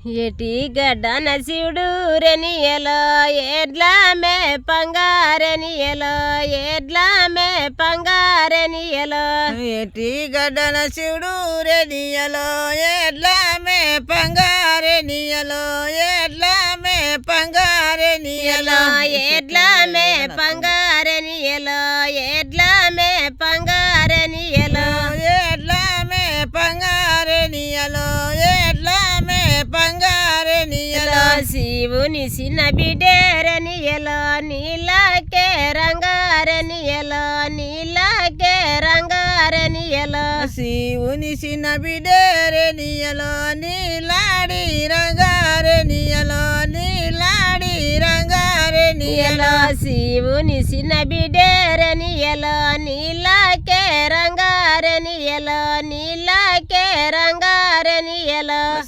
ఎటి గడ్డ నశివుడు రెనియలో ఎడ్ల మే పంగారెనియలో ఎడ్ల మే పంగారెనియలో ఎటి గడ్డన శివుడు రెనియలో ఎడ్ల మే పంగారెనియలో ఎడ్ల మే పంగారెనియలో ఎడ్ల శివుని చిన్న బిడ్డేరనియలో నీలకే రంగారెనియలో నీలకే రంగారెనియలో శివుని చిన్న బిడేరెనియలో నీలాడి రంగారెనియలో నీలాడి రంగారెనియలో శివుని చిన్న బిడ్డేరనియలో నీలకే రంగారెనియలో నీలకే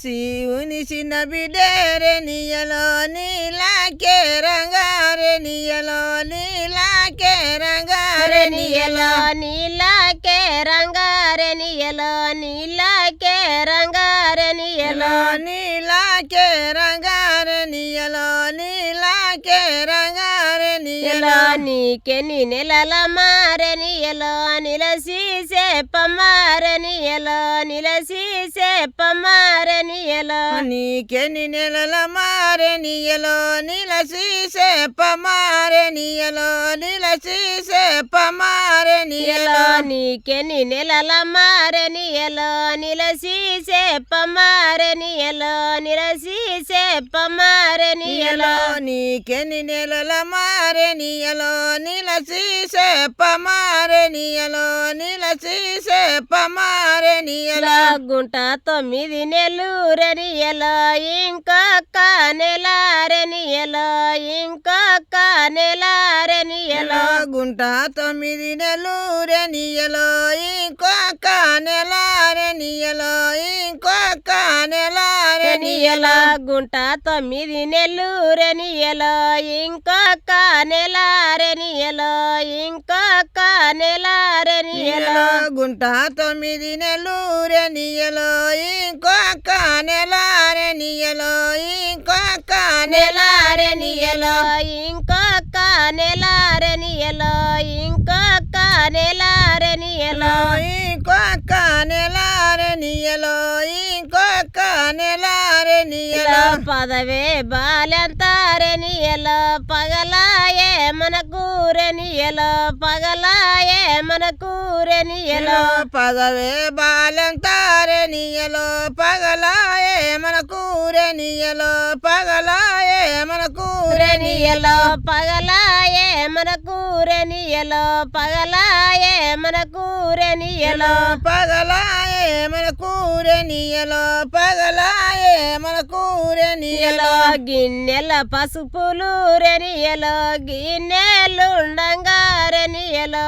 రంగారెనియలో శివుని చిన్న బిడేరెనియలో నీలాకే రంగారెనియలో నీలాకే రంగారెనియలో నీలకే రంగారెనియలో నీలకే రంగారెనియలో నీలాకే రంగారెనియలో నీకే నీ నెలల మారెనియలో నిలసి చెప్పమారెనియలో నిలసి చెప్పమారెనియలో నీకెని నెలల మారెనియలో నిలసి చెప్పమారెనియలో నిలసి చెప్పమారెనియలో నీకే నీ నెలల మారెనియలో నిలసి చెప్పమారెనియలో నిలసి చెప్పమారెనియలో నీకెని నెలల మారెనియలో నిలసి చెప్పమారెనియలో నిలసి చెప్పమారెనియలో గుంట తొమ్మిది నెల్లూరెనియలో ఇంకొక నెలారెనియలో ఇంకొక నెలారెనియలో గుంట తొమ్మిది నెలూరెనియలో ఇంకొక నెలారెనియలో ఇంకొక నెలారెనియలో రెనియలో గుంట తొమ్మిది నెల్లూరెనియలో ఇంకొక నెలారెనియలో ఇంకొక నెలారెనియలో. గుంట తొమ్మిది నెలూరెనియలో ఇంకొక నెలారెనియలో ఇంకొక నెలారెనియలో. ఇంకొక నెలారెనియలో ఇంకొక నెలారెనియలో. ఇంకొక నెలారెనియలో ఇంకొక నెలారెనియలో పదవే బాలెంతారెనియలో పగలాయే మనకు రెనియలో పగలాయే మనకు రెనియలో పదవే బాలంతారెనియలో పగలాయే మన కూరెనియలో పగలాయే మన కూరెనియలో రెనియలో పగలాయే మనకు రెనియలో పగలాయే మనకు రెనియలో పగలాయే మన కూరెనియలో పగలాయే మన కూరెనియలో గిన్నెల పసుపులు రెనియలో గిన్నెలు ఉండంగా రెనియలో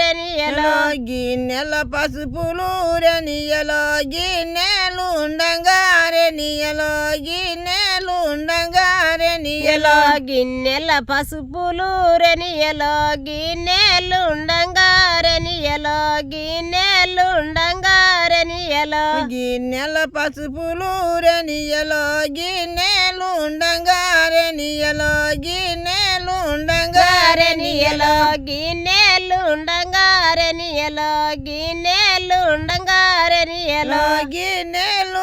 రెనియలో. గిన్నెల పసుపులు రెనియలో గిన్నెలు ఉండంగా రెనియలో గిన్నెలు ఉండంగా రెనియలో గిన్నెల పసుపులు రెనియలో గిన్నెలు ఉండంగా రెనియలో గిన్నెలు ఉండంగా రెనియలో గిన్నెల పసుపులు రెనియలో గిన్నెలు ఉండంగా రెనియలో గిన్నెలు ఉండంగా రెనియలో గిన్నెలు ఉండంగా రెనియలో గిన్నెలు ఉండంగా రెనియలో గిన్నెలు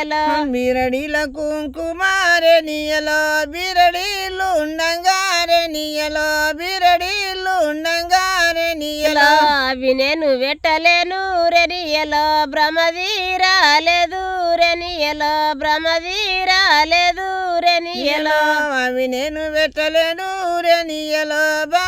రెనియలో బిరడిల్లు ఉండంగా రెనియలో బిరడిల కుంకుమారెనియలో బిరడిలు ఉండంగా రెనియలో బిరడిలు ఉండంగా రెనియలో అవి నేను వెట్టలేను రెనియలో భ్రమది రాలేదు రెనియలో బ్రహ్మదీరాలేదు రెనియలో అవి నేను పెట్టలేను రెనియలో బమదీరాలేదు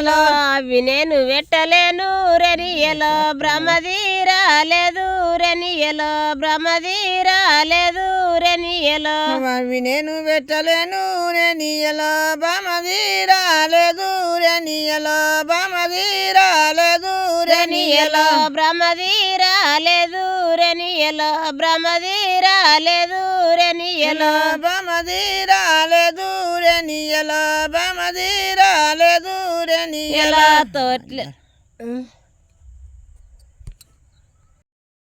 రెనియలో అవి నేను వెట్టలేను రెనియలో బ్రహ్మదీరాలేదు రెనియలో బ్రహ్మదీరాలేదు రెనియలో అవి నేను పెట్టలేను రెనియలో బమదీరాలేదు రెనియలో బమదీరాలేదు రెనియలో బ్రహ్మదీరాలేదు రెనియలో బ్రహ్మదీరాలేదు రెనియలో బమదీరాలేదు రెనియలో బమదీరాలేదు రెనియలో ఎలా తోట్లే